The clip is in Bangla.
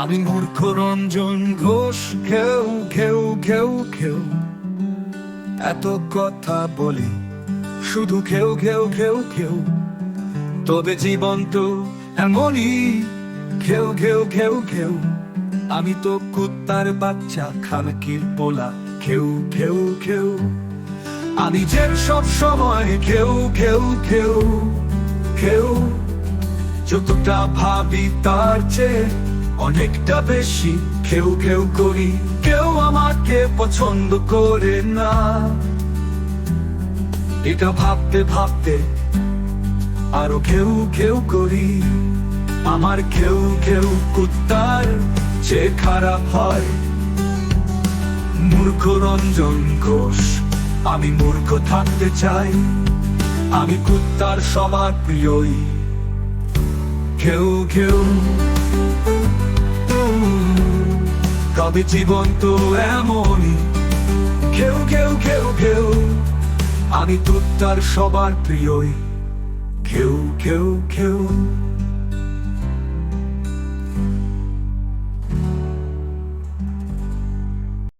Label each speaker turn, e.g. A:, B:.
A: আমি মূর্খ রঞ্জন ঘোষ কেউ কেউ কেউ কেউ এত কথা বলি, শুধু কেউ কেউ কেউ কেউ তবে জীবন তো এমনই কেউ কেউ কেউ কেউ আমি তো কুত্তার বাচ্চা, খানকির পোলা কেউ কেউ কেউ আমি যে সব সময় কেউ কেউ কেউ কেউ যতটা ভাবি তার চেয়ে অনেকটা বেশি কেউ কেউ করি, কেউ আমাকে পছন্দ করে না। এটা ভাবতে ভাবতে আরও কেউ কেউ করি, আমার কেউ কেউ কুত্তার যে খারাপ হয়। মূর্খ রঞ্জন ঘোষ, আমি মূর্খ থাকতে চাই, আমি কুত্তার সবার প্রিয়ই। কেউ কেউ তবে জীবন তো এমনই। কেউ কেউ কেউ কেউ, আমি তুত্তার সবার প্রিয়ই। কেউ কেউ কেউ।